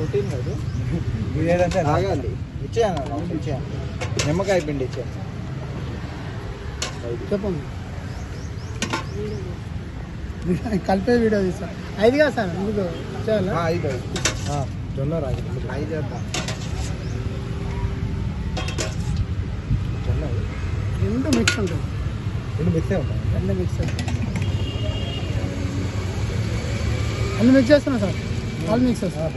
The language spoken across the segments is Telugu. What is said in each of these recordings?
ప్రోటీన్ కాదు. ఇదేదంటే తాగాలి ఇచ్చేయను? ఇచ్చేయను? నిమ్మకాయ పిండి ఇచ్చేయను చెప్పండి. కలిపే వీడియో తీసా ఐదు కాదు సార్ చేయాలా ఆ, ఐదు. జొన్న రాగి ఐదు చేద్దాం జొన్న. రెండు మిక్స్ ఉంటుంది రెండు మిక్సే ఉంటాయి? రెండు మిక్స్ అన్ని మిక్స్ చేస్తున్నా sir? All mix sir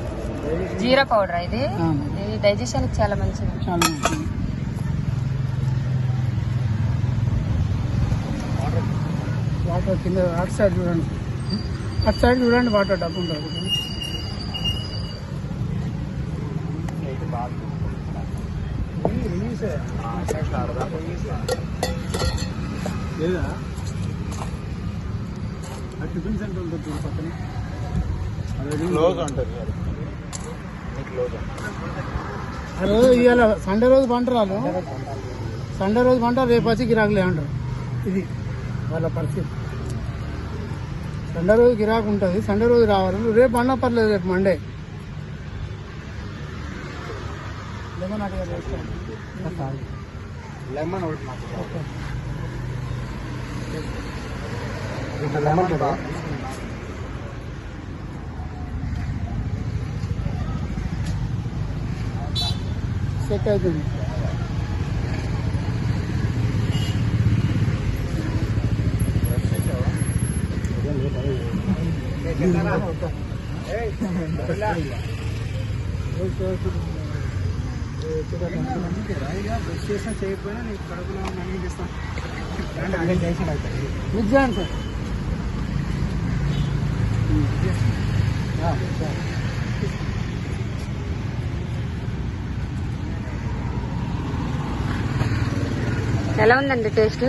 jeera powder ఇది? ఇది డైజెషన్ చాలా మంచిది. చాలా మంచిది. వాటర్ కింద అటు సైడ్ చూడండి. అటు సైడ్ చూడండి వాటర్ డబ్బు లేదా? టిఫిన్ సెంటర్ ఉంటుంది పక్కన. క్లోజ్ ఉంటుంది రోజు ఇవాళ సండే రోజు పంటరు వాళ్ళు సండే రోజు పంట రేపు వచ్చి గిరాకులే అంటారు ఇది వాళ్ళ పరిస్థితి. సండే రోజు గిరాకు ఉంటుంది సండే రోజు రావాలి రేపు అన్నా పర్లేదు రేపు మండే. లెమన్ లెమన్ ఒకటి లెమన్ కదా సెట్ అవుతుంది. చేయకపోయినా నీకు కడుపులో అన్నీ చేస్తాను చేయండి సార్. ఎలా ఉందండి టేస్ట్?